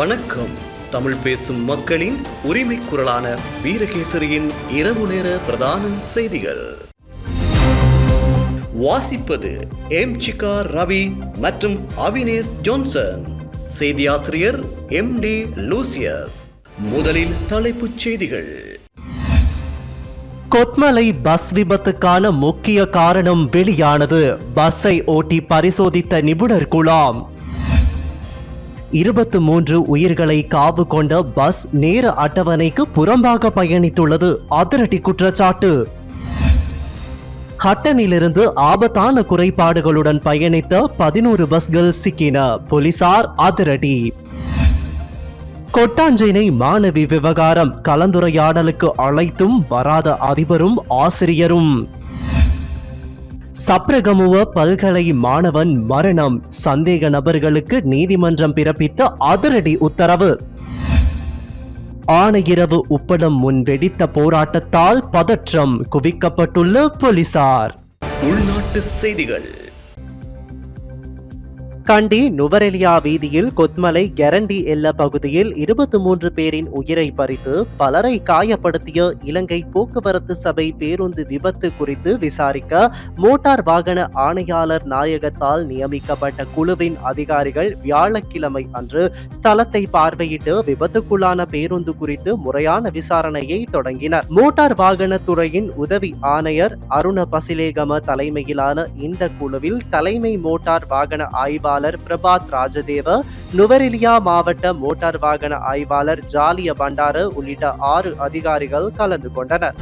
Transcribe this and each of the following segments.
வணக்கம். தமிழ் பேசும் மக்களின் உரிமை குரலான வீரகேசரியின் இரவு நேர பிரதான செய்திகள். வாசிப்பது எம் சிகா ரவி மற்றும் அவினேஷ் ஜோன்சன். செய்தியாசிரியர் எம் டி லூசியஸ். முதலில் தலைப்புச் செய்திகள். கொத்மலை பஸ் விபத்துக்கான முக்கிய காரணம் வெளியானது. பஸ்ஸை ஓட்டி பரிசோதித்த நிபுணர் குழாம் இருபத்து மூன்று உயிர்களை காவு கொண்ட பஸ் நேர அட்டவணைக்கு புறம்பாக பயணித்துள்ளது. அதிரடி குற்றச்சாட்டு. ஹட்டனிலிருந்து ஆபத்தான குறைபாடுகளுடன் பயணித்த பதினோரு பஸ்கள் சிக்கின. போலீசார் அதிரடி. கொட்டாஞ்சேனை மாணவி விவகாரம். கலந்துரையாடலுக்கு அழைத்தும் வராத அதிபரும் ஆசிரியரும். சப்ரகமுவ பல்கலை மாணவன் மரணம். சந்தேக நபர்களுக்கு நீதிமன்றம் பிறப்பித்த அதிரடி உத்தரவு. ஆணையிரவு உப்படம் முன் வெடித்த போராட்டத்தால் பதற்றம் குவிக்கப்பட்டுள்ள போலீசார். உள்நாட்டு செய்திகள். கண்டி நுவரெலியா வீதியில் கொத்மலை கெரண்டி எல்ல பகுதியில் இருபத்தி மூன்று பேரின் உயிரை பறித்து பலரை காயப்படுத்திய இலங்கை போக்குவரத்து சபை பேருந்து விபத்து குறித்து விசாரிக்க மோட்டார் வாகன ஆணையாளர் நாயகத்தால் நியமிக்கப்பட்ட குழுவின் அதிகாரிகள் வியாழக்கிழமை அன்று ஸ்தலத்தை பார்வையிட்டு விபத்துக்குள்ளான பேருந்து குறித்து முறையான விசாரணையை தொடங்கினர். மோட்டார் வாகன துறையின் உதவி ஆணையர் அருண பசிலேகம தலைமையிலான இந்த குழுவில் தலைமை மோட்டார் வாகன ஆய்வாளர் பிரபாத் ராஜதேவ நுவரெலியா மாவட்ட மோட்டார் வாகன ஆய்வாளர் ஜாலிய பண்டார உள்ளிட்ட ஆறு அதிகாரிகள் கலந்து கொண்டனர்.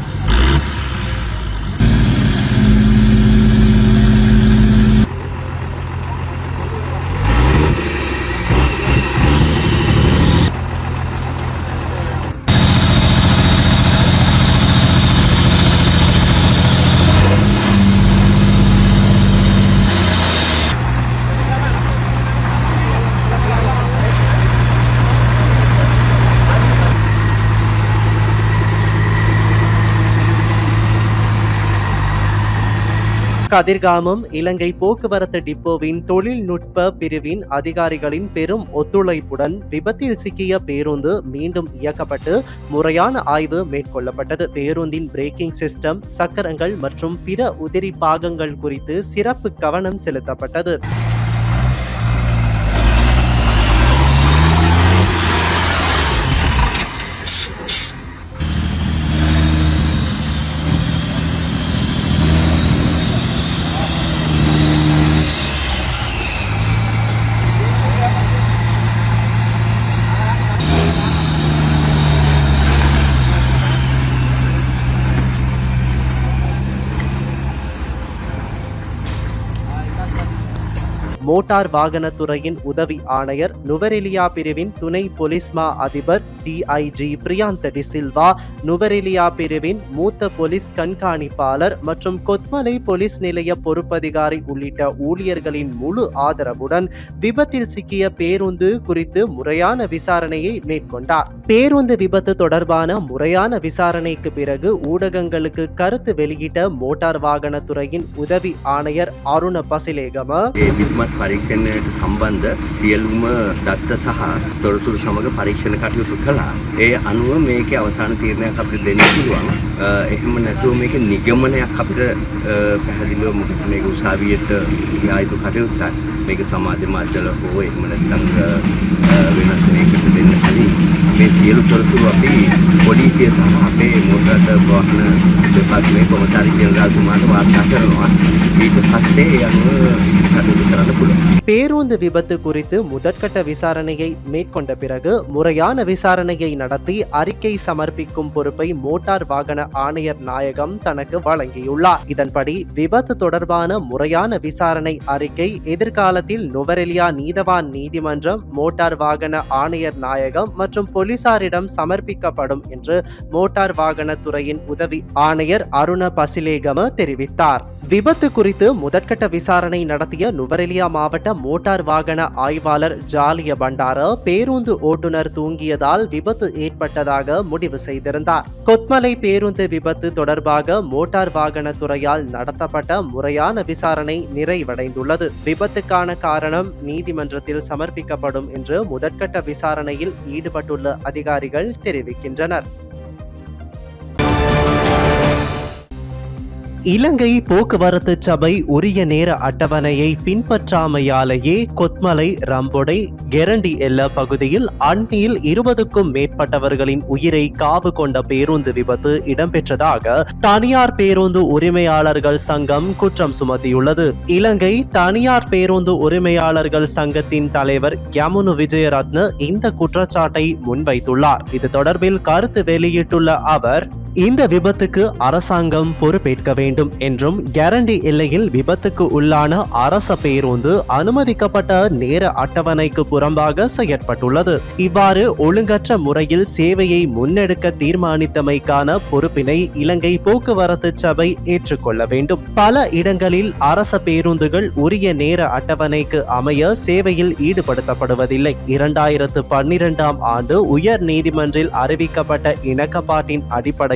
கதிர்காமம் இலங்கை போக்குவரத்து டிப்போவின் தொழில்நுட்ப பிரிவின் அதிகாரிகளின் பெரும் ஒத்துழைப்புடன் விபத்தில் சிக்கிய பேருந்து மீண்டும் இயக்கப்பட்டு முறையான ஆய்வு மேற்கொள்ளப்பட்டது. பேருந்தின் பிரேக்கிங் சிஸ்டம் சக்கரங்கள் மற்றும் பிற உதிரி பாகங்கள் குறித்து சிறப்பு கவனம் செலுத்தப்பட்டது. மோட்டார் வாகன துறையின் உதவி ஆணையர் நுவரெலியா பிரிவின் துணை பொலிஸ்மா அதிபர் டிஐஜி பிரியாந்த டிசில்வா நுவரெலியா பிரிவின் மூத்த போலீஸ் கண்காணிப்பாளர் மற்றும் கொத்மலை போலீஸ் நிலைய பொறுப்பதிகாரி உள்ளிட்ட ஊழியர்களின் முழு ஆதரவுடன் விபத்தில் சிக்கிய பேருந்து குறித்து முறையான விசாரணையை மேற்கொண்டார். பேருந்து விபத்து தொடர்பான முறையான விசாரணைக்கு பிறகு ஊடகங்களுக்கு கருத்து வெளியிட்ட மோட்டார் வாகன துறையின் உதவி ஆணையர் அருண பசிலேகம පරීක්ෂණයට සම්බන්ධ සියලුම දත්ත සහ තොරතුරු සමඟ පරීක්ෂණ කටයුතු කළා. ඒ අනුව මේක අවසාන තීරණයක් අපිට දෙන්න පුළුවන්. අ, එහෙම නැතුව මේක නිගමනයක් අපිට අ, පැහැදිලිව මොකද මේක උසාවියට යා යුතු කටයුත්තක්. මේක සමාජ මාධ්‍යවල හෝ එහෙම නැත්නම් අ, අ, වෙනත් මේකට දෙන්න කලින් මේ සියලු තොරතුරු අපි පොලිසිය සහ අපේ මොටර් වාහන දෙපාර්තමේ කොමසාරි ජෙනරාල්තුමාට වාර්තා කරනවා. ඊට පස්සේ ඒ අනුව කටයුතු කරන්න පුළුවන්. பேருந்து விபத்து குறித்து முதற்கட்ட விசாரணையை மேற்கொண்ட பிறகு முறையான விசாரணையை நடத்தி அறிக்கை சமர்ப்பிக்கும் பொறுப்பை மோட்டார் வாகன ஆணையர் நாயகம் தனக்கு வழங்கியுள்ளார் இதன்படி விபத்து தொடர்பான முறையான விசாரணை அறிக்கை எதிர்காலத்தில் நுவரெலியா நீதவான் நீதிமன்றம் மோட்டார் வாகன ஆணையர் நாயகம் மற்றும் போலீசாரிடம் சமர்ப்பிக்கப்படும் என்று மோட்டார் வாகன துறையின் உதவி ஆணையர் அருண பசிலேகம தெரிவித்தார். விபத்து குறித்து முதற்கட்ட விசாரணை நடத்திய நுவரெலியா மாவட்ட மோட்டார் வாகன ஆய்வாளர் ஜாலிய பண்டார பேருந்து ஓட்டுநர் தூங்கியதால் விபத்து ஏற்பட்டதாக முடிவு செய்திருந்தார். கொத்மலை பேருந்து விபத்து தொடர்பாக மோட்டார் வாகன துறையால் நடத்தப்பட்ட முறையான விசாரணை நிறைவடைந்துள்ளது. விபத்துக்கான காரணம் நீதிமன்றத்தில் சமர்ப்பிக்கப்படும் என்று முதற்கட்ட விசாரணையில் ஈடுபட்டுள்ள அதிகாரிகள் தெரிவிக்கின்றனர். இலங்கை போக்குவரத்து சபை உரிய நேர அட்டவணையை பின்பற்றாமையாலேயே கொத்மலை ரம்பொடை கெரண்டி எல்ல பகுதியில் அண்மையில் இருபதுக்கும் மேற்பட்டவர்களின் உயிரை காவு கொண்ட பேருந்து விபத்து இடம்பெற்றதாக தனியார் பேருந்து உரிமையாளர்கள் சங்கம் குற்றம் சுமத்தியுள்ளது. இலங்கை தனியார் பேருந்து உரிமையாளர்கள் சங்கத்தின் தலைவர் யமுனு விஜயரத்ன இந்த குற்றச்சாட்டை முன்வைத்துள்ளார். இது தொடர்பில் கருத்து வெளியிட்டுள்ள அவர் இந்த விபத்துக்கு அரசாங்கம் பொறுப்பேற்க வேண்டும் என்றும் கேரண்டி எல்லையில் விபத்துக்கு உள்ளான அரச பேருந்து அனுமதிக்கப்பட்ட நேர அட்டவணைக்கு புறம்பாக செயற்பட்டுள்ளது. இவ்வாறு ஒழுங்கற்ற முறையில் சேவையை முன்னெடுக்க தீர்மானித்தமைக்கான பொறுப்பினை இலங்கை போக்குவரத்து சபை ஏற்றுக்கொள்ள வேண்டும். பல இடங்களில் அரச பேருந்துகள் உரிய நேர அட்டவணைக்கு அமைய சேவையில் ஈடுபடுத்தப்படுவதில்லை. இரண்டாயிரத்து பன்னிரெண்டாம் ஆண்டு உயர் நீதிமன்றில் அறிவிக்கப்பட்ட இணக்கப்பாட்டின்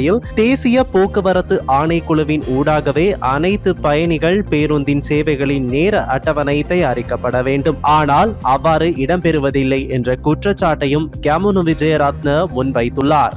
வகையில் தேசிய போக்குவரத்து ஆணைக்குழுவின் ஊடாகவே அனைத்து பயணிகள் பேருந்தின் சேவைகளின் நேர அட்டவணை தயாரிக்கப்பட வேண்டும். ஆனால் அவ்வாறு இடம்பெறுவதில்லை என்ற குற்றச்சாட்டையும் கமுனு விஜயரத்ன முன்வைத்துள்ளார்.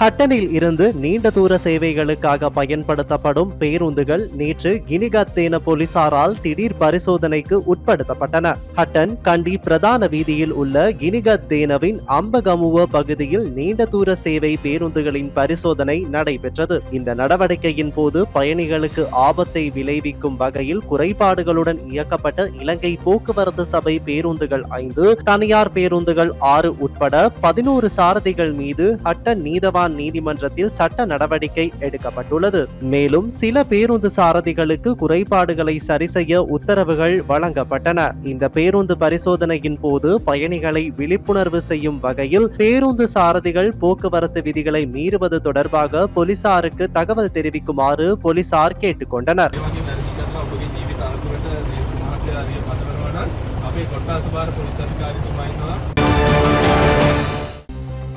ஹட்டனில் இருந்து நீண்ட தூர சேவைகளுக்காக பயன்படுத்தப்படும் பேருந்துகள் நேற்று கினிகத்தேன போலீசாரால் திடீர் பரிசோதனைக்கு உட்படுத்தப்பட்டன. ஹட்டன் கண்டி பிரதான வீதியில் உள்ள கினிகத்தேனவின் அம்பகமுவ பகுதியில் நீண்ட தூர சேவை பேருந்துகளின் பரிசோதனை நடைபெற்றது. இந்த நடவடிக்கையின் போது பயணிகளுக்கு ஆபத்தை விளைவிக்கும் வகையில் குறைபாடுகளுடன் இயக்கப்பட்ட இலங்கை போக்குவரத்து சபை பேருந்துகள் ஐந்து தனியார் பேருந்துகள் ஆறு உட்பட பதினோரு சாரதிகள் மீது ஹட்டன் நீதவான் நீதிமன்றத்தில் சட்ட நடவடிக்கை எடுக்கப்பட்டுள்ளது மேலும் சில பேருந்து சாரதிகளுக்கு குறைபாடுகளை சரி செய்ய உத்தரவுகள் வழங்கப்பட்டன இந்த பேருந்து பரிசோதனையின் போது பயணிகளை விழிப்புணர்வு செய்யும் வகையில் பேருந்து சாரதிகள் போக்குவரத்து விதிகளை மீறுவது தொடர்பாக போலீசாருக்கு தகவல் தெரிவிக்குமாறு போலீசார் கேட்டுக்கொண்டனர் ඒ වගේ වැරදි කරලා ඔබගේ ජීවිත අනතුරට මේ මහත්යාරිය පදවනවා නම් අපේ කොට්ටාස භාර පොලිස් අධිකාරිතුමා ඉන්නවා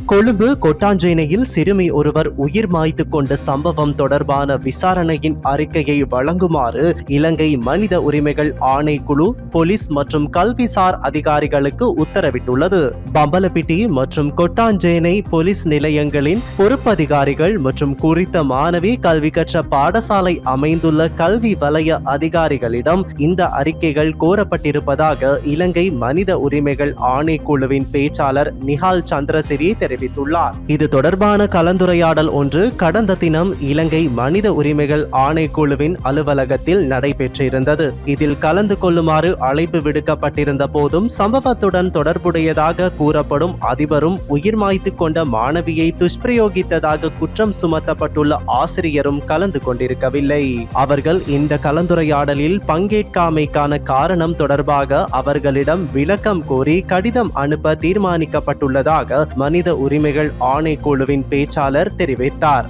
கொழும்பு கொட்டாஞ்சேனையில் சிறுமி ஒருவர் உயிர் மாய்த்து கொண்ட சம்பவம் தொடர்பான விசாரணையின் அறிக்கையை வழங்குமாறு இலங்கை மனித உரிமைகள் ஆணைக்குழு போலீஸ் மற்றும் கல்விசார் அதிகாரிகளுக்கு உத்தரவிட்டுள்ளது. பம்பலப்பிட்டி மற்றும் கொட்டாஞ்சேனை போலீஸ் நிலையங்களின் பொறுப்பதிகாரிகள் மற்றும் குறித்த மாணவி கல்வி கற்ற பாடசாலை அமைந்துள்ள கல்வி வலய அதிகாரிகளிடம் இந்த அறிக்கைகள் கோரப்பட்டிருப்பதாக இலங்கை மனித உரிமைகள் ஆணைக்குழுவின் பேச்சாளர் நிஹால் சந்திரசிறி தெரிவித்துள்ளார். இது தொடர்பான கலந்துரையாடல் ஒன்று கடந்த தினம் இலங்கை மனித உரிமைகள் ஆணைக்குழுவின் அலுவலகத்தில் நடைபெற்றிருந்தது. இதில் கலந்து கொள்ளுமாறு அழைப்பு விடுக்கப்பட்டிருந்த போதும் சம்பவத்துடன் தொடர்புடையதாக கூறப்படும் அதிபரும் உயிர் மாய்த்து கொண்ட மாணவியை துஷ்பிரயோகித்ததாக குற்றம் சுமத்தப்பட்டுள்ள ஆசிரியரும் கலந்து கொண்டிருக்கவில்லை. அவர்கள் இந்த கலந்துரையாடலில் பங்கேற்காமைக்கான காரணம் தொடர்பாக அவர்களிடம் விளக்கம் கோரி கடிதம் அனுப்ப தீர்மானிக்கப்பட்டுள்ளதாக மனித உரிமைகள் ஆணைக்குழுவின் பேச்சாளர் தெரிவித்தார்.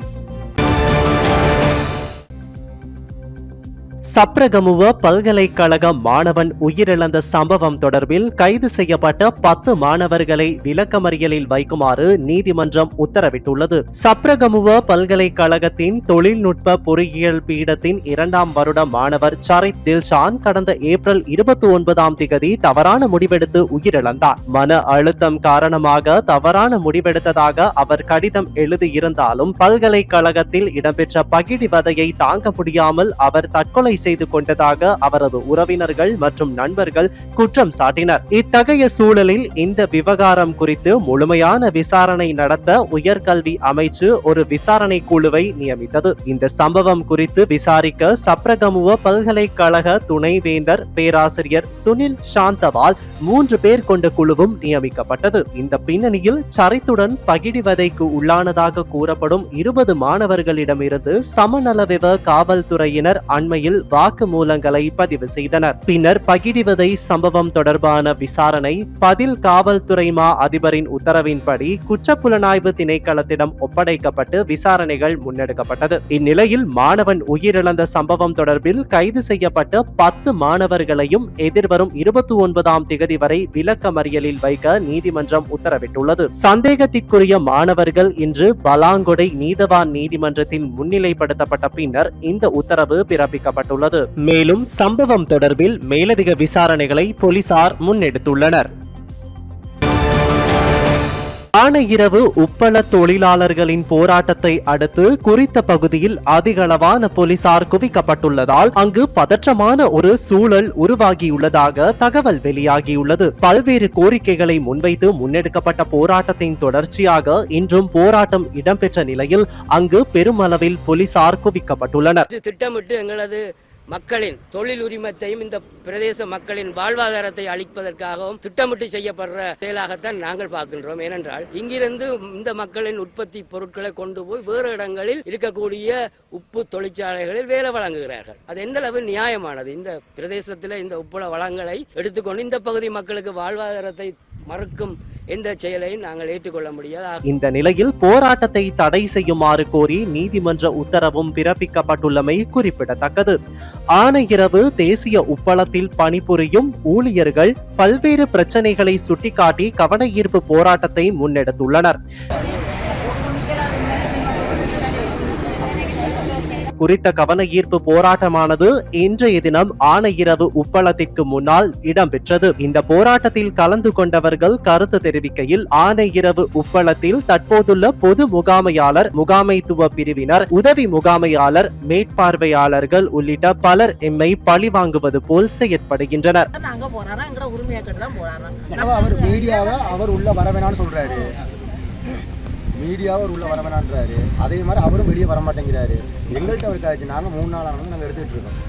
சப்ரகமுவ பல்கலைக்கழக மாணவன் உயிரிழந்த சம்பவம் தொடர்பில் கைது செய்யப்பட்ட பத்து மாணவர்களை விளக்கமறியலில் வைக்குமாறு நீதிமன்றம் உத்தரவிட்டுள்ளது. சப்ரகமுவ பல்கலைக்கழகத்தின் தொழில்நுட்ப பொறியியல் பீடத்தின் இரண்டாம் வருட மாணவர் சரித் தில்ஷான் கடந்த ஏப்ரல் இருபத்தி ஒன்பதாம் திகதி தவறான முடிவெடுத்து உயிரிழந்தார். மன அழுத்தம் காரணமாக தவறான முடிவெடுத்ததாக அவர் கடிதம் எழுதியிருந்தாலும் பல்கலைக்கழகத்தில் இடம்பெற்ற பகிடிவதையை தாங்க முடியாமல் அவர் தற்கொலை செய்து கொண்டதாக அவரது உறவினர்கள் மற்றும் நண்பர்கள் குற்றம் சாட்டினர். இத்தகைய சூழலில் இந்த விவகாரம் குறித்து முழுமையான விசாரணை நடத்த உயர்கல்வி அமைச்சு ஒரு விசாரணை குழுவை நியமித்தது. இந்த சம்பவம் குறித்து விசாரிக்க சப்ரகமுவ பல்கலைக்கழக துணைவேந்தர் பேராசிரியர் சுனில் சாந்தவால் மூன்று பேர் கொண்ட குழுவும் நியமிக்கப்பட்டது. இந்த பின்னணியில் சரித்துடன் பகிடிவதைக்கு உள்ளானதாக கூறப்படும் இருபது மாணவர்களிடமிருந்து சமநலவிவ காவல்துறையினர் அண்மையில் வாக்குமூலங்களை பதிவு செய்தனர். பின்னர் பகிடிவதை சம்பவம் தொடர்பான விசாரணை பதில் காவல்துறை மா அதிபரின் உத்தரவின்படி குற்றப்புலனாய்வு திணைக்களத்திடம் ஒப்படைக்கப்பட்டு விசாரணைகள் முன்னெடுக்கப்பட்டது. இந்நிலையில் மாணவன் உயிரிழந்த சம்பவம் தொடர்பில் கைது செய்யப்பட்ட பத்து மாணவர்களையும் எதிர்வரும் இருபத்தி ஒன்பதாம் திகதி வரை விளக்கமறியலில் வைக்க நீதிமன்றம் உத்தரவிட்டுள்ளது. சந்தேகத்திற்குரிய மாணவர்கள் இன்று பலாங்கொடை நீதவான் நீதிமன்றத்தில் முன்னிலைப்படுத்தப்பட்ட பின்னர் இந்த உத்தரவு பிறப்பிக்கப்பட்டுள்ளது மேலும் சம்பவம் தொடர்பில் மேலதிக விசாரணைகளை போலீசார் முன்னெடுத்துள்ளனர். ஆனையிரவு உப்பள தொழிலாளர்களின் போராட்டத்தை அடுத்து குறித்த பகுதியில் அதிகளவான போலீசார் குவிக்கப்பட்டுள்ளதால் அங்கு பதற்றமான ஒரு சூழல் உருவாகியுள்ளதாக தகவல் வெளியாகியுள்ளது. பல்வேறு கோரிக்கைகளை முன்வைத்து முன்னெடுக்கப்பட்ட போராட்டத்தின் தொடர்ச்சியாக இன்றும் போராட்டம் இடம்பெற்ற நிலையில் அங்கு பெருமளவில் போலீசார் குவிக்கப்பட்டுள்ளனர். திட்டமிட்டு எங்களது மக்களின் தொழில் உரிமத்தையும் இந்த பிரதேச மக்களின் வாழ்வாதாரத்தை அளிப்பதற்காகவும் திட்டமிட்டு செய்யப்படுற செயலாகத்தான் நாங்கள் பார்க்கின்றோம். ஏனென்றால் இங்கிருந்து இந்த மக்களின் உற்பத்தி பொருட்களை கொண்டு போய் வேறு இடங்களில் இருக்கக்கூடிய உப்பு தொழிற்சாலைகளில் வேலை வழங்குகிறார்கள். அது எந்த அளவு நியாயமானது? இந்த பிரதேசத்தில் இந்த உப்புள வளங்களை எடுத்துக்கொண்டு இந்த பகுதி மக்களுக்கு வாழ்வாதாரத்தை மறுக்கும் எந்த செயலையும் நாங்கள் ஏற்றுக்கொள்ள முடியாது. இந்த நிலையில் போராட்டத்தை தடை செய்யுமாறு கோரி நீதிமன்ற உத்தரவும் பிறப்பிக்கப்பட்டுள்ளமை குறிப்பிடத்தக்கது. ஆனையிரவு தேசிய உப்பளத்தில் பணிபுரியும் ஊழியர்கள் பல்வேறு பிரச்சனைகளை சுட்டிக்காட்டி கவன ஈர்ப்பு போராட்டத்தை முன்னெடுத்துள்ளனர். குறித்த கவன ஈர்ப்பு போராட்டமானது இன்றைய தினம் ஆனையிரவு உப்பளத்திற்கு முன்னால் இடம்பெற்றது. இந்த போராட்டத்தில் கலந்து கொண்டவர்கள் கருத்து தெரிவிக்கையில் ஆனையிரவு உப்பளத்தில் தற்போதுள்ள பொது முகாமையாளர் முகாமைத்துவ பிரிவினர் உதவி முகாமையாளர் மேற்பார்வையாளர்கள் உள்ளிட்ட பலர் எம்மை பழிவாங்குவது போல் செயற்படுகின்றனர். மீடியாவை? அவர் உள்ள வர வேணாம்னு சொல்றாரு. மீடியாவை உள்ள வர வேணான்றாரு அதே மாதிரி அவரும் வெளியே வர மாட்டேங்கிறாரு எங்கள்கிட்ட அவருக்கு ஆச்சு நாங்கள் மூணு நாள் ஆனது நாங்கள் எடுத்துகிட்டு இருக்கோம்.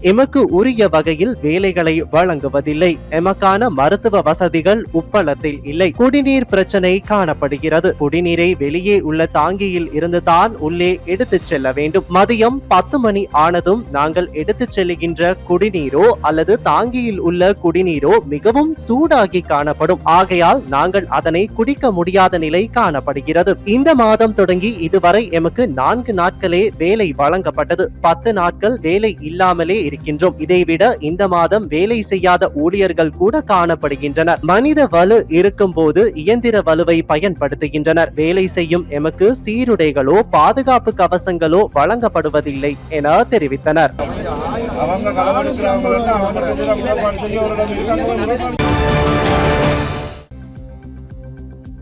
எமக்கு உரிய வகையில் வேலைகளை வழங்குவதில்லை. எமக்கான மருத்துவ வசதிகள் உப்பளத்தில் இல்லை. குடிநீர் பிரச்சனை காணப்படுகிறது. குடிநீரை வெளியே உள்ள தாங்கியில் இருந்து தான் உள்ளே எடுத்துச் செல்ல வேண்டும். மதியம் பத்து மணி ஆனதும் நாங்கள் எடுத்துச் செல்கின்ற குடிநீரோ அல்லது தாங்கியில் உள்ள குடிநீரோ மிகவும் சூடாகி காணப்படும். ஆகையால் நாங்கள் அதனை குடிக்க முடியாத நிலை காணப்படுகிறது. இந்த மாதம் தொடங்கி இதுவரை எமக்கு நான்கு நாட்களே வேலை வழங்கப்பட்டது. பத்து நாட்கள் வேலை இல்லாமலே இருக்கின்றோம். இதைவிட இந்த மாதம் வேலை செய்யாத ஊழியர்கள் கூட காணப்படுகின்றனர். மனித வலு இருக்கும் போது இயந்திர வலுவை பயன்படுத்துகின்றனர். வேலை செய்யும் எமக்கு சீருடைகளோ பாதுகாப்பு கவசங்களோ வழங்கப்படுவதில்லை என தெரிவித்தனர்.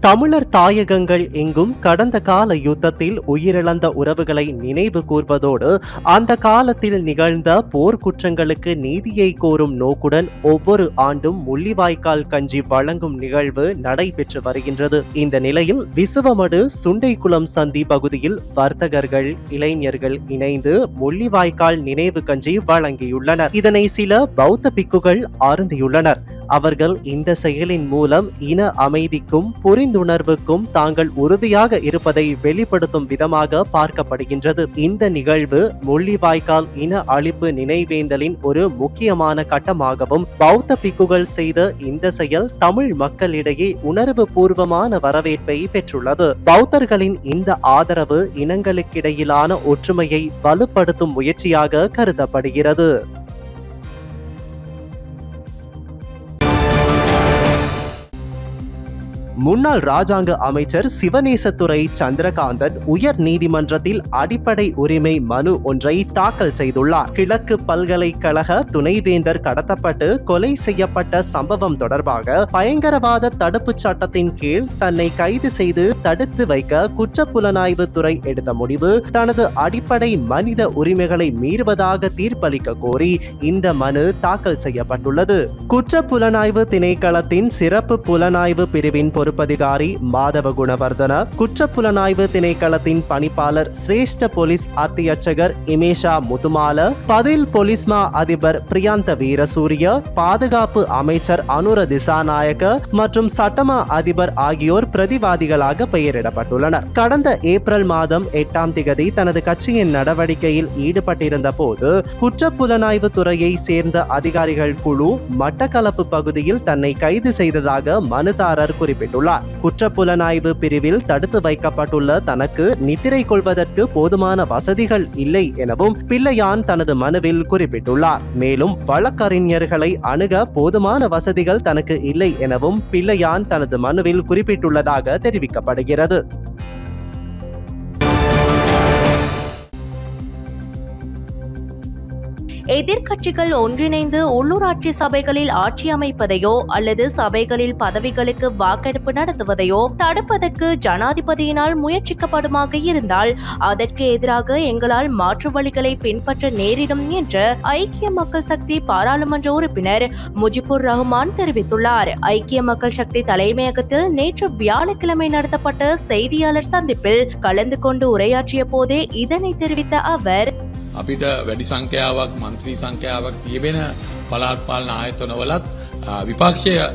தமிழர் தாயகங்கள் எங்கும் கடந்த கால யுத்தத்தில் உயிரிழந்த உறவுகளை நினைவு கூர்வதோடு அந்த காலத்தில் நிகழ்ந்த போர்க்குற்றங்களுக்கு நீதியை கோரும் நோக்குடன் ஒவ்வொரு ஆண்டும் முள்ளிவாய்க்கால் கஞ்சி வழங்கும் நிகழ்வு நடைபெற்று வருகின்றது. இந்த நிலையில் விசுவமடு சுண்டைக்குளம் சந்தி பகுதியில் வர்த்தகர்கள் இளைஞர்கள் இணைந்து முள்ளிவாய்க்கால் நினைவு கஞ்சி வழங்கியுள்ளனர். இதனை சில பௌத்த பிக்குகள் அருந்தியுள்ளனர் அவர்கள் இந்த செயலின் மூலம் இன அமைதிக்கும் புரிந்துணர்வுக்கும் தாங்கள் உறுதியாக இருப்பதை வெளிப்படுத்தும் விதமாக பார்க்கப்படுகின்றது. இந்த நிகழ்வு முள்ளிவாய்க்கால் இன அழிப்பு நினைவேந்தலின் ஒரு முக்கியமான கட்டமாகவும் பௌத்த பிக்குகள் செய்த இந்த செயல் தமிழ் மக்களிடையே உணர்வு பூர்வமான வரவேற்பை பெற்றுள்ளது. பௌத்தர்களின் இந்த ஆதரவு இனங்களுக்கிடையிலான ஒற்றுமையை வலுப்படுத்தும் முயற்சியாக கருதப்படுகிறது. முன்னாள் ராஜாங்க அமைச்சர் சிவநேசத்துறை சந்திரகாந்தன் உயர் நீதிமன்றத்தில் அடிப்படை உரிமை மனு ஒன்றை தாக்கல் செய்துள்ளார். கிழக்கு பல்கலைக்கழக துணைவேந்தர் கடத்தப்பட்டு கொலை செய்யப்பட்ட சம்பவம் தொடர்பாக பயங்கரவாத தடுப்புச் சட்டத்தின் கீழ் தன்னை கைது செய்து தடுத்து வைக்க குற்றப்புலனாய்வு துறை எடுத்த முடிவு தனது அடிப்படை மனித உரிமைகளை மீறுவதாக தீர்ப்பளிக்க கோரி இந்த மனு தாக்கல் செய்யப்பட்டுள்ளது. குற்றப்புலனாய்வு திணைக்களத்தின் சிறப்பு புலனாய்வு பிரிவின் பொறுப்பு பொறுப்பதிகாரி மாதவ குணவர்தன குற்றப்புலனாய்வு திணைக்களத்தின் பணிப்பாளர் சிரேஷ்ட போலீஸ் அத்தியட்சகர் இமேஷா முதுமால பதில் போலீஸ்மா அதிபர் பிரியாந்த வீரசூரிய பாதுகாப்பு அமைச்சர் அனுர திசாநாயக்க மற்றும் சட்டமா அதிபர் ஆகியோர் பிரதிவாதிகளாக பெயரிடப்பட்டுள்ளனர். கடந்த ஏப்ரல் மாதம் எட்டாம் திகதி தனது கட்சியின் நடவடிக்கையில் ஈடுபட்டிருந்த போது குற்றப்புலனாய்வு துறையை சேர்ந்த அதிகாரிகள் குழு மட்டக்களப்பு பகுதியில் தன்னை கைது செய்ததாக மனுதாரர் குறிப்பிட்டுள்ளார். குற்றப்புலனாய்வு பிரிவில் தடுத்து வைக்கப்பட்டுள்ள தனக்கு நித்திரை கொள்வதற்கு போதுமான வசதிகள் இல்லை எனவும் பிள்ளையான் தனது மனுவில் குறிப்பிட்டுள்ளார். மேலும் வழக்கறிஞர்களை அணுக போதுமான வசதிகள் தனக்கு இல்லை எனவும் பிள்ளையான் தனது மனுவில் குறிப்பிட்டுள்ளதாக தெரிவிக்கப்படுகிறது. எதிர்க்கட்சிகள் ஒன்றிணைந்து உள்ளூராட்சி சபைகளில் ஆட்சி அமைப்பதையோ அல்லது சபைகளில் பதவிகளுக்கு வாக்கெடுப்பு நடத்துவதையோ தடுப்பதற்கு ஜனாதிபதியினால் முயற்சிக்கப்படுமாக இருந்தால் அதற்கு எதிராக எங்களால் மாற்று வழிகளை பின்பற்ற நேரிடும் என்று ஐக்கிய மக்கள் சக்தி பாராளுமன்ற உறுப்பினர் முஜிபுர் ரஹ்மான் தெரிவித்துள்ளார். ஐக்கிய மக்கள் சக்தி தலைமையகத்தில் நேற்று வியாழக்கிழமை நடத்தப்பட்ட செய்தியாளர் சந்திப்பில் கலந்து கொண்டு உரையாற்றிய போதே இதனை தெரிவித்த அவர் අපිට වැඩි සංඛ්‍යාවක් මන්ත්‍රී සංඛ්‍යාවක් තියබෙන පලාත් පාලන ආයතනවලත් අ, විපක්ෂය අ,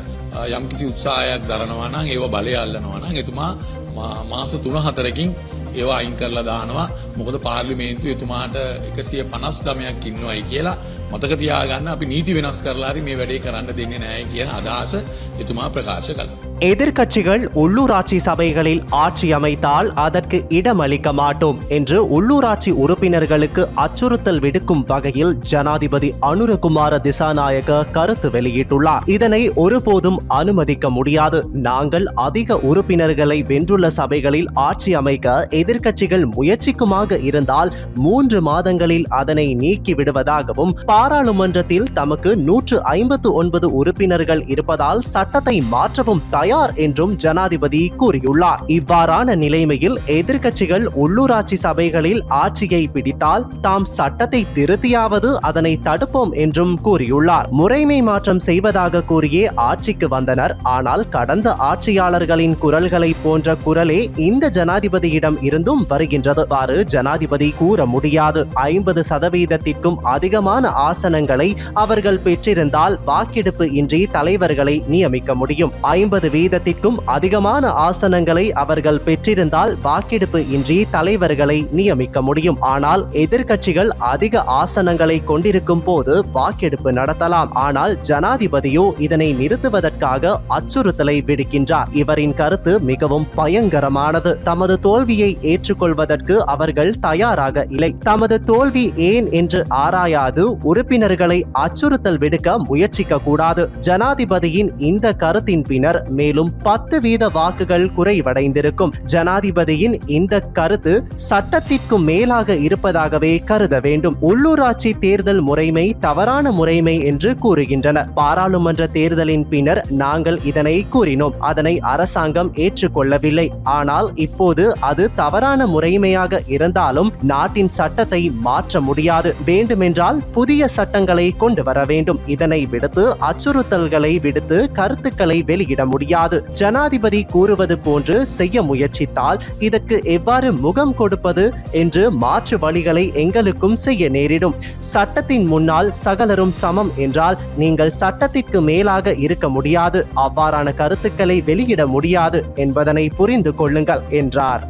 යම්කිසි උත්සාහයක් දරනවා නම් ඒව බලය අල්ලනවා නම් එතුමා මා- මාස තුන හතරකින් ඒවා අයින් කරලා දානවා. මොකද පාර්ලිමේන්තුව එතුමාට එකසිය පනස් දමයක් ඉන්නවයි කියලා මතක තියාගන්න අපි නීති වෙනස් කරලා හරි මේ වැඩේ කරන්න දෙන්නේ නැහැ කියන අදහස එතුමා ප්‍රකාශ කළා. எதிர்க்கட்சிகள் உள்ளூராட்சி சபைகளில் ஆட்சி அமைத்தால் அதற்கு இடமளிக்க மாட்டோம் என்று உள்ளூராட்சி உறுப்பினர்களுக்கு அச்சுறுத்தல் விடுக்கும் வகையில் ஜனாதிபதி அனுரகுமார திசாநாயக்க கருத்து வெளியிட்டுள்ளார் இதனை ஒருபோதும் அனுமதிக்க முடியாது நாங்கள் அதிக உறுப்பினர்களை வென்றுள்ள சபைகளில் ஆட்சி அமைக்க எதிர்க்கட்சிகள் முயற்சிக்குமாக இருந்தால் மூன்று மாதங்களில் அதனை நீக்கி விடுவதாகவும் பாராளுமன்றத்தில் தமக்கு நூற்று ஐம்பத்து ஒன்பது உறுப்பினர்கள் இருப்பதால் சட்டத்தை மாற்றவும் தயார் என்றும் ஜனாதிபதி கூறியுள்ளார். இவ்வாறான நிலைமையில் எதிர்க்கட்சிகள் உள்ளூராட்சி சபைகளில் ஆட்சியை பிடித்தால் தாம் சட்டத்தை திருத்தியாவது அதனை தடுப்போம் என்றும் கூறியுள்ளார். முறைமை மாற்றம் செய்வதாக கூறியே ஆட்சிக்கு வந்தனர். ஆனால் கடந்த ஆட்சியாளர்களின் குரல்களை போன்ற குரலே இந்த ஜனாதிபதியிடம் இருந்தும் வருகின்றது. அவ்வாறு ஜனாதிபதி கூற முடியாது. ஐம்பது சதவீதத்திற்கும் அதிகமான ஆசனங்களை அவர்கள் பெற்றிருந்தால் வாக்கெடுப்பு இன்றி தலைவர்களை நியமிக்க முடியும். ஐம்பது வீதத்திற்கும் அதிகமான ஆசனங்களை அவர்கள் பெற்றிருந்தால் வாக்கெடுப்பு இன்றி தலைவர்களை நியமிக்க முடியும். ஆனால் எதிர்க்கட்சிகள் அதிக ஆசனங்களை கொண்டிருக்கும் போது வாக்கெடுப்பு நடத்தலாம். ஆனால் ஜனாதிபதியோ இதனை நிறுத்துவதற்காக அச்சுறுத்தலை விடுக்கின்றார். இவரின் கருத்து மிகவும் பயங்கரமானது. தமது தோல்வியை ஏற்றுக்கொள்வதற்கு அவர்கள் தயாராக இல்லை. தமது தோல்வி ஏன் என்று ஆராயாது உறுப்பினர்களை அச்சுறுத்தல் விடுக்க முயற்சிக்க கூடாது ஜனாதிபதியின் இந்த கருத்தின் பின்னர் மேலும் பத்து வீத வாக்குகள் குறைவடைந்திருக்கும். ஜனாதிபதியின் இந்த கருத்து சட்டத்திற்கு மேலாக இருப்பதாகவே கருத வேண்டும். உள்ளூராட்சி தேர்தல் முறைமை தவறான முறைமை என்று கூறுகின்றனர் பாராளுமன்ற தேர்தலின் பின்னர் நாங்கள் இதனை கூறினோம். அதனை அரசாங்கம் ஏற்றுக்கொள்ளவில்லை. ஆனால் இப்போது அது தவறான முறைமையாக இருந்தாலும் நாட்டின் சட்டத்தை மாற்ற முடியாது. வேண்டுமென்றால் புதிய சட்டங்களை கொண்டு வர வேண்டும். இதனை விடுத்து அச்சுறுத்தல்களை விடுத்து கருத்துக்களை வெளியிட முடியாது. ஜனாதிபதி கூறுவது போன்று செய்ய முயற்சித்தால் இதற்கு எவ்வாறு முகம் கொடுப்பது என்று மாற்று வழிகளை எங்களுக்கும் செய்ய நேரிடும். சட்டத்தின் முன்னால் சகலரும் சமம் என்றால் நீங்கள் சட்டத்திற்கு மேலாக இருக்க முடியாது. அவ்வாறான கருத்துக்களை வெளியிட முடியாது என்பதனை புரிந்து கொள்ளுங்கள் என்றார்.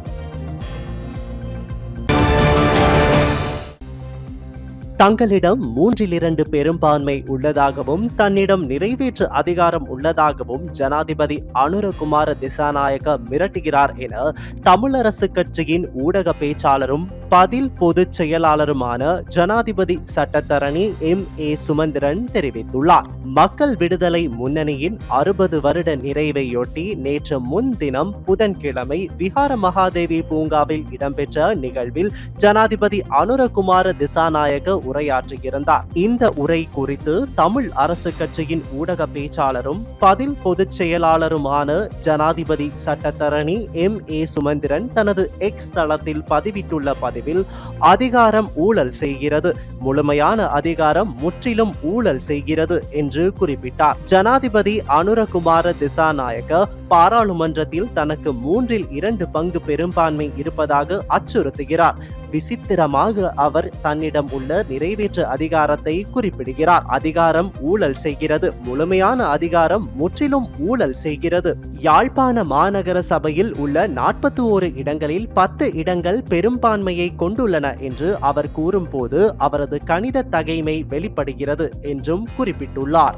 தங்களிடம் மூன்றில் இரண்டு பெரும்பான்மை உள்ளதாகவும் தன்னிடம் நிறைவேற்று அதிகாரம் உள்ளதாகவும் ஜனாதிபதி அனுரகுமார திசாநாயக மிரட்டுகிறார் என தமிழரசு கட்சியின் ஊடக பேச்சாளரும் பதில் பொதுச் செயலாளருமான ஜனாதிபதி சட்டத்தரணி எம். ஏ. சுமந்திரன் தெரிவித்துள்ளார். மக்கள் விடுதலை முன்னணியின் அறுபது வருட நிறைவையொட்டி நேற்று முன்தினம் புதன்கிழமை விஹார மகாதேவி பூங்காவில் இடம்பெற்ற நிகழ்வில் ஜனாதிபதி அனுரகுமார திசாநாயக உரையாற்றியிருந்தார் இந்த உரை குறித்து தமிழ் அரசு கட்சியின் ஊடக பேச்சாளரும் பதில் பொதுச் செயலாளருமான ஜனாதிபதி சட்டத்தரணி எம். ஏ. சுமந்திரன் தனது எக்ஸ் தளத்தில் பதிவிட்டுள்ள பதிவில் அதிகாரம் ஊழல் செய்கிறது. முழுமையான அதிகாரம் முற்றிலும் ஊழல் செய்கிறது என்று குறிப்பிட்டார். ஜனாதிபதி அனுரகுமார திசாநாயக்க பாராளுமன்றத்தில் தனக்கு மூன்றில் இரண்டு பங்கு பெரும்பான்மை இருப்பதாக அச்சுறுத்துகிறார். விசித்திரமாக அவர் தன்னிடம் உள்ள நிறைவேற்று அதிகாரத்தை குறிப்பிடுகிறார். அதிகாரம் ஊழல் செய்கிறது. முழுமையான அதிகாரம் முற்றிலும் ஊழல் செய்கிறது. யாழ்ப்பாண மாநகர சபையில் உள்ள நாற்பத்தி ஓரு இடங்களில் பத்து இடங்கள் பெரும்பான்மையை கொண்டுள்ளன என்று அவர் கூறும்போது அவரது கணித தகைமை வெளிப்படுகிறது என்றும் குறிப்பிட்டுள்ளார்.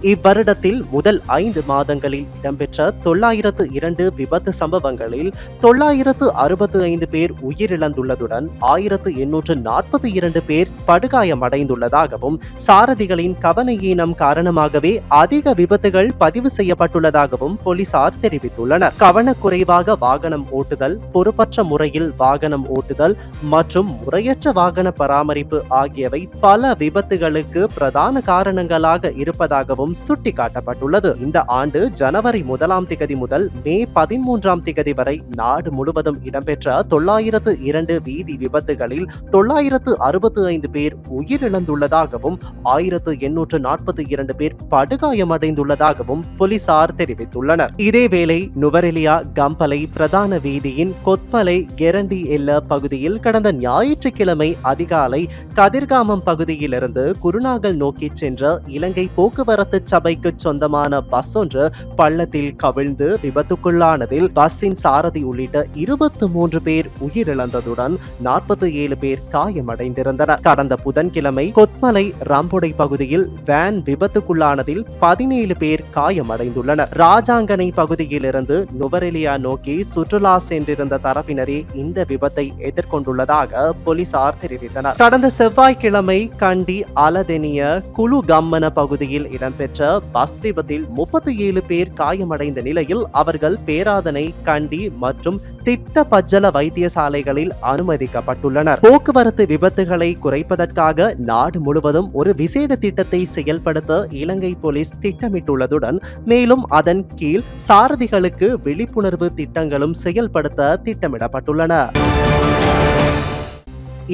இவ்வருடத்தில் முதல் ஐந்து மாதங்களில் இடம்பெற்ற தொள்ளாயிரத்து இரண்டு விபத்து சம்பவங்களில் தொள்ளாயிரத்து அறுபத்து ஐந்து பேர் உயிரிழந்துள்ளதுடன் ஆயிரத்து எண்ணூற்று நாற்பத்தி இரண்டு பேர் படுகாயமடைந்துள்ளதாகவும் சாரதிகளின் கவனையீனம் காரணமாகவே அதிக விபத்துகள் பதிவு செய்யப்பட்டுள்ளதாகவும் போலீசார் தெரிவித்துள்ளனர். கவனக்குறைவாக வாகனம் ஓட்டுதல் பொறுப்பற்ற முறையில் வாகனம் ஓட்டுதல் மற்றும் முறையற்ற வாகன பராமரிப்பு ஆகியவை பல விபத்துகளுக்கு பிரதான காரணங்களாக இருப்பதாகவும் சுட்டிக்காட்டப்பட்டுள்ளது. இந்த ஆண்டு ஜனவரி முதலாம் திகதி முதல் மே பதிமூன்றாம் திகதி வரை நாடு முழுவதும் இடம்பெற்ற தொள்ளாயிரத்து இரண்டு வீதி விபத்துகளில் தொள்ளாயிரத்து அறுபத்து ஐந்து பேர் உயிரிழந்துள்ளதாகவும் ஆயிரத்து எண்ணூற்று நாற்பத்தி இரண்டு பேர் படுகாயமடைந்துள்ளதாகவும் போலீசார் தெரிவித்துள்ளனர். இதேவேளை நுவரெலியா கம்பலை பிரதான வீதியின் கொத்மலை கெரண்டி எல்ல பகுதியில் கடந்த ஞாயிற்றுக்கிழமை அதிகாலை கதிர்காமம் பகுதியிலிருந்து குருநாகல் நோக்கி சென்ற இலங்கை போக்குவரத்து சபைக்கு சொந்தமான பஸ் ஒன்று பள்ளத்தில் கவிழ்ந்து விபத்துக்குள்ளானதில் பஸ்ஸின் சாரதி உள்ளிட்ட இருபத்தி மூன்று பேர் உயிரிழந்ததுடன் நாற்பத்தி ஏழு பேர் காயமடைந்திருந்தனர். கடந்த புதன்கிழமை கொத்மலை ராம்புடை பகுதியில் வேன் விபத்துக்குள்ளானதில் பதினேழு பேர் காயமடைந்துள்ளனர். ராஜாங்கனை பகுதியிலிருந்து நுவரெலியா நோக்கி சுற்றுலா சென்றிருந்த தரப்பினரே இந்த விபத்தை எதிர்கொண்டுள்ளதாக போலீசார் தெரிவித்தனர். கடந்த செவ்வாய்க்கிழமை கண்டி அலதெனிய குழு கம்மன பகுதியில் இடம்பெற்ற பஸ் விபத்தில் முப்பத்தி ஏழு பேர் காயமடைந்த நிலையில் அவர்கள் பேராதனை கண்டி மற்றும் திட்ட பஜ்ஜல வைத்தியசாலைகளில் அனுமதிக்கப்பட்டுள்ளனர். போக்குவரத்து விபத்துகளை குறைப்பதற்காக நாடு முழுவதும் ஒரு விசேட திட்டத்தை செயல்படுத்த இலங்கை போலீஸ் திட்டமிட்டுள்ளதுடன் மேலும் அதன் கீழ் சாரதிகளுக்கு விழிப்புணர்வு திட்டங்களும் செயல்படுத்த திட்டமிடப்பட்டுள்ளன.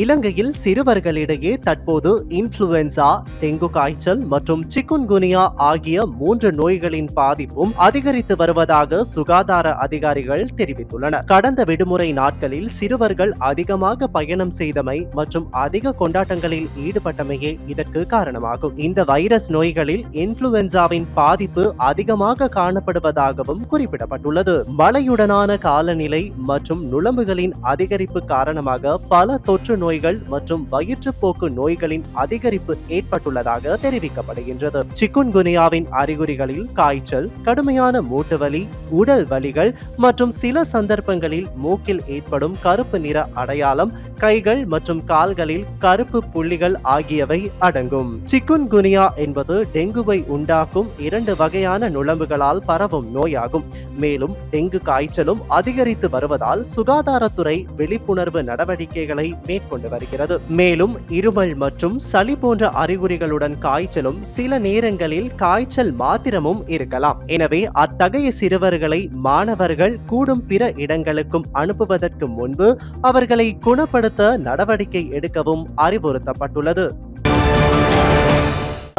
இலங்கையில் சிறுவர்களிடையே தற்போது இன்ஃப்ளூயன்சா டெங்கு காய்ச்சல் மற்றும் சிக்குன்குனியா ஆகிய மூன்று நோய்களின் பாதிப்பும் அதிகரித்து வருவதாக சுகாதார அதிகாரிகள் தெரிவித்துள்ளனர். கடந்த விடுமுறை நாட்களில் சிறுவர்கள் அதிகமாக பயணம் செய்தமை மற்றும் அதிக கொண்டாட்டங்களில் ஈடுபட்டமையே இதற்கு காரணமாகும். இந்த வைரஸ் நோய்களில் இன்ஃப்ளூயன்சாவின் பாதிப்பு அதிகமாக காணப்படுவதாகவும் குறிப்பிடப்பட்டுள்ளது. மழையுடனான காலநிலை மற்றும் நுழம்புகளின் அதிகரிப்பு காரணமாக பல தொற்று நோய்கள் மற்றும் வயிற்றுப்போக்கு நோய்களின் அதிகரிப்பு ஏற்பட்டுள்ளதாக தெரிவிக்கப்படுகின்றது. சிக்குன்குனியாவின் அறிகுறிகளில் காய்ச்சல் கடுமையான மூட்டுவலி உடல் வலிகள் மற்றும் சில சந்தர்ப்பங்களில் மூக்கில் ஏற்படும் கருப்பு நிற அடையாளம் கைகள் மற்றும் கால்களில் கருப்பு புள்ளிகள் ஆகியவை அடங்கும். சிக்குன்குனியா என்பது டெங்குவை உண்டாக்கும் இரண்டு வகையான நுழம்புகளால் பரவும் நோயாகும். மேலும் டெங்கு காய்ச்சலும் அதிகரித்து வருவதால் சுகாதாரத்துறை விழிப்புணர்வு நடவடிக்கைகளை மேற்கொள்ள கொண்டு வருகிறது. மேலும் இருமல் மற்றும் சளி போன்ற அறிகுறிகளுடன் காய்ச்சலும் சில நேரங்களில் காய்ச்சல் மாத்திரமும் இருக்கலாம். எனவே அத்தகைய சிறுவர்களை மாணவர்கள் கூடும் பிற இடங்களுக்கும் அனுப்புவதற்கு முன்பு அவர்களை குணப்படுத்த நடவடிக்கை எடுக்கவும் அறிவுறுத்தப்பட்டுள்ளது.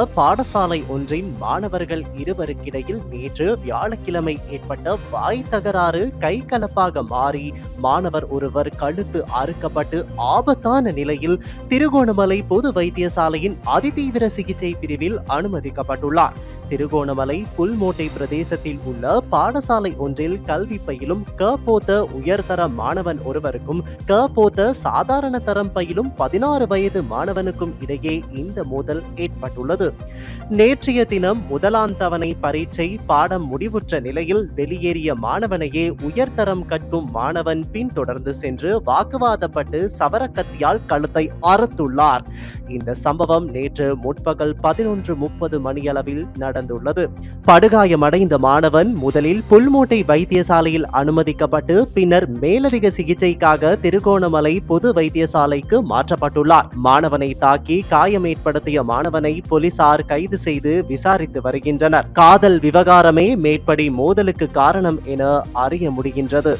பாடசாலை ஒன்றின் மாணவர்கள் இருவருக்கிடையில் நேற்று வியாழக்கிழமை ஏற்பட்ட வாய் தகராறு கைகலப்பாக மாறி மாணவர் ஒருவர் கழுத்து அறுக்கப்பட்டு ஆபத்தான நிலையில் திருகோணமலை பொது வைத்தியசாலையின் அதிதீவிர சிகிச்சை பிரிவில் அனுமதிக்கப்பட்டுள்ளார். திருகோணமலை புல்மோட்டை பிரதேசத்தில் உள்ள பாடசாலை ஒன்றில் கல்வி பயிலும் க போத்த உயர்தர மாணவன் ஒருவருக்கும் க போத்த சாதாரண தரம் பயிலும் பதினாறு வயது மாணவனுக்கும் இடையே இந்த மோதல் ஏற்பட்டுள்ளது. உள்ளது நேற்றைய தினம் முதலாம் தவணை பரீட்சை பாடம் முடிவுற்ற நிலையில் வெளியேறிய மாணவனையே உயர்தரம் கற்கும் மாணவன் பின்தொடர்ந்து சென்று வாக்குவாதப்பட்டு சவரக்கத்தியால் கழுத்தை அறுத்துள்ளார். இந்த சம்பவம் நேற்று முற்பகல் பதினொன்று முப்பது மணியளவில் நடந்துள்ளது. படுகாயமடைந்த மாணவன் முதலில் புல்மூட்டை வைத்தியசாலையில் அனுமதிக்கப்பட்டு பின்னர் மேலதிக சிகிச்சைக்காக திருகோணமலை பொது வைத்தியசாலைக்கு மாற்றப்பட்டுள்ளார். மாணவனை தாக்கி காயம் ஏற்படுத்திய மாணவனை போலீசார் கைது செய்து விசாரித்து வருகின்றனர். காதல் விவகாரமே மேற்படி மோதலுக்கு காரணம் என அறிய முடிகின்றது.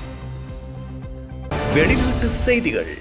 வெளிநாட்டு செய்திகள்.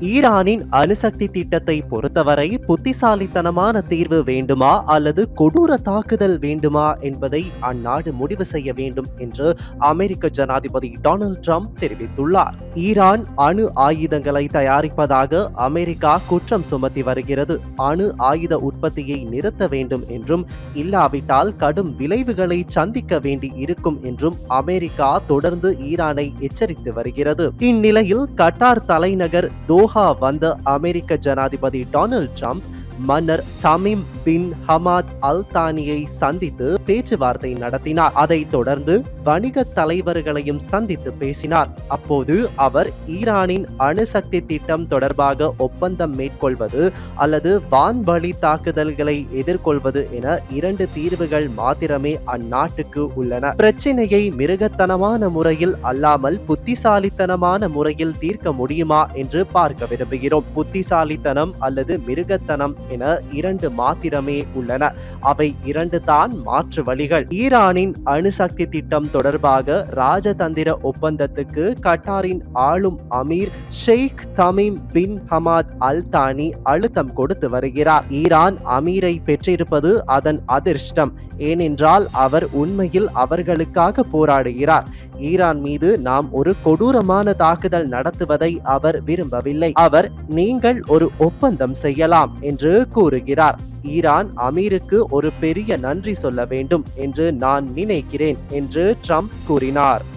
ஈரானின் அணுசக்தி திட்டத்தை பொறுத்தவரை புத்திசாலித்தனமான தீர்வு வேண்டுமா அல்லது கொடூர தாக்குதல் வேண்டுமா என்பதை அந்நாடு முடிவு செய்ய வேண்டும் என்று அமெரிக்க ஜனாதிபதி டொனால்ட் ட்ரம்ப் தெரிவித்துள்ளார். ஈரான் அணு ஆயுதங்களை தயாரிப்பதாக அமெரிக்கா குற்றம் சுமத்தி வருகிறது. அணு ஆயுத உற்பத்தியை நிறுத்த வேண்டும் என்றும் இல்லாவிட்டால் கடும் விளைவுகளை சந்திக்க வேண்டி இருக்கும் என்றும் அமெரிக்கா தொடர்ந்து ஈரானை எச்சரித்து வருகிறது. இந்நிலையில் கட்டார் தலைநகர் தோஹா வந்த அமெரிக்க ஜனாதிபதி டொனால்ட் ட்ரம்ப் மன்னர் தமீம் பின் ஹமாத் அல் தானியை சந்தித்து பேச்சுவார்த்தை நடத்தினார். அதைத் தொடர்ந்து வணிக தலைவர்களையும் சந்தித்து பேசினார். அப்போது அவர் ஈரானின் அணுசக்தி திட்டம் தொடர்பாக ஒப்பந்தம் மேற்கொள்வது அல்லது வான்வழி தாக்குதல்களை எதிர்கொள்வது என இரண்டு தீர்வுகள் மாத்திரமே அந்நாட்டுக்கு உள்ளன. பிரச்சினையை மிருகத்தனமான முறையில் அல்லாமல் புத்திசாலித்தனமான முறையில் தீர்க்க முடியுமா என்று பார்க்க விரும்புகிறோம். புத்திசாலித்தனம் அல்லது மிருகத்தனம் என இரண்டு மாத்திரமே உள்ளன. அவை இரண்டு தான் மாற்று வழிகள். ஈரானின் அணுசக்தி திட்டம் தொடர்பாக ராஜதந்திர ஒப்பந்தத்துக்கு கட்டாரின் ஆளும் அமீர் sheikh Tamim bin Hamad Al Thani அழுத்தம் கொடுத்து வருகிறார். ஈரான் அமீரை பெற்றிருப்பது அதன் அதிர்ஷ்டம். ஏனென்றால் அவர் உண்மையில் அவர்களுக்காக போராடுகிறார். ஈரான் மீது நாம் ஒரு கொடூரமான தாக்குதல் நடத்துவதை அவர் விரும்பவில்லை. அவர் நீங்கள் ஒரு ஒப்பந்தம் செய்யலாம் என்று கூறுகிறார். ஈரான் அமீருக்கு ஒரு பெரிய நன்றி சொல்ல வேண்டும் என்று நான் நினைக்கிறேன் என்று ட்ரம்ப் கூறினார்.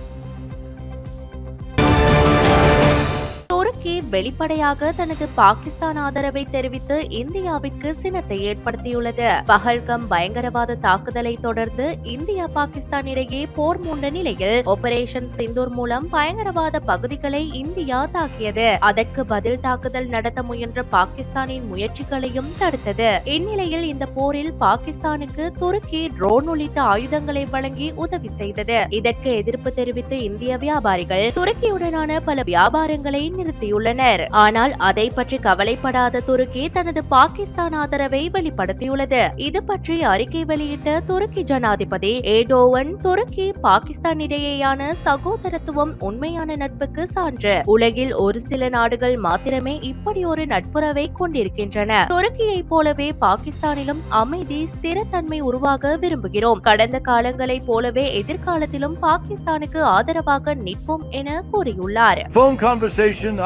துருக்கி வெளிப்படையாக தனது பாகிஸ்தான் ஆதரவை தெரிவித்து இந்தியாவிற்கு சினத்தை ஏற்படுத்தியுள்ளது. பகல்கம் பயங்கரவாத தாக்குதலை தொடர்ந்து இந்தியா பாகிஸ்தான் இடையே போர் மூண்ட நிலையில் ஆபரேஷன் சிந்தூர் மூலம் பயங்கரவாத பகுதிகளை இந்தியா தாக்கியது. அதற்கு பதில் தாக்குதல் நடத்த முயன்ற பாகிஸ்தானின் முயற்சிகளையும் தடுத்தது. இந்நிலையில் இந்த போரில் பாகிஸ்தானுக்கு துருக்கி ட்ரோன் உள்ளிட்ட ஆயுதங்களை வழங்கி உதவி செய்தது. இதற்கு எதிர்ப்பு தெரிவித்து இந்திய வியாபாரிகள் துருக்கியுடனான பல வியாபாரங்களை நிறுத்தி கூறியுள்ளனர் ஆனால் அதை பற்றி கவலைப்படாத துருக்கி தனது பாகிஸ்தான் ஆதரவை வெளிப்படுத்தியுள்ளது. இது பற்றி அறிக்கை வெளியிட்ட துருக்கி ஜனாதிபதி ஏடோவன் துருக்கி பாகிஸ்தான் இடையேயான சகோதரத்துவம் உண்மையான நட்புக்கு சான்று. உலகில் ஒரு சில நாடுகள் மாத்திரமே இப்படி ஒரு நட்புறவை கொண்டிருக்கின்றன. துருக்கியைப் போலவே பாகிஸ்தானிலும் அமைதி ஸ்திரத்தன்மை உருவாக விரும்புகிறோம். கடந்த காலங்களைப் போலவே எதிர்காலத்திலும் பாகிஸ்தானுக்கு ஆதரவாக நிற்போம் என கூறியுள்ளார்.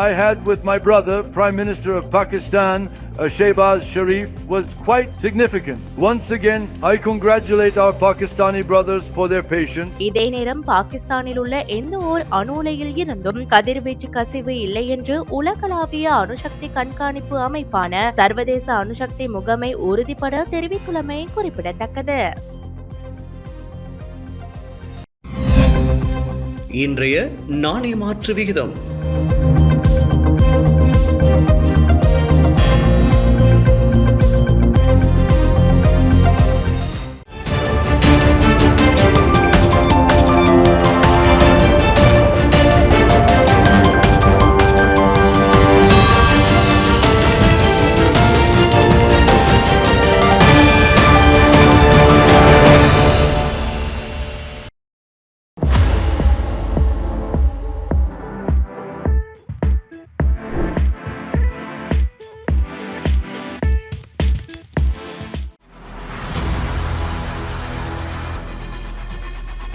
I had with my brother, Prime Minister of Pakistan, uh, Shehbaz Sharif, was quite significant. Once again, I congratulate our Pakistani brothers for their patience. இதே நேரம் பாகிஸ்தானில் உள்ள எந்த ஓர் அணு உலையில் இருந்தும் கதிர்வீச்சு கசிவு இல்லை என்று உலகளாவிய அணுசக்தி கண்காணிப்பு அமைப்பான சர்வதேச அணுசக்தி முகமை உறுதிபட தெரிவித்துள்ளமை குறிப்பிடத்தக்கது இன்றைய நாணய மாற்று விகிதம்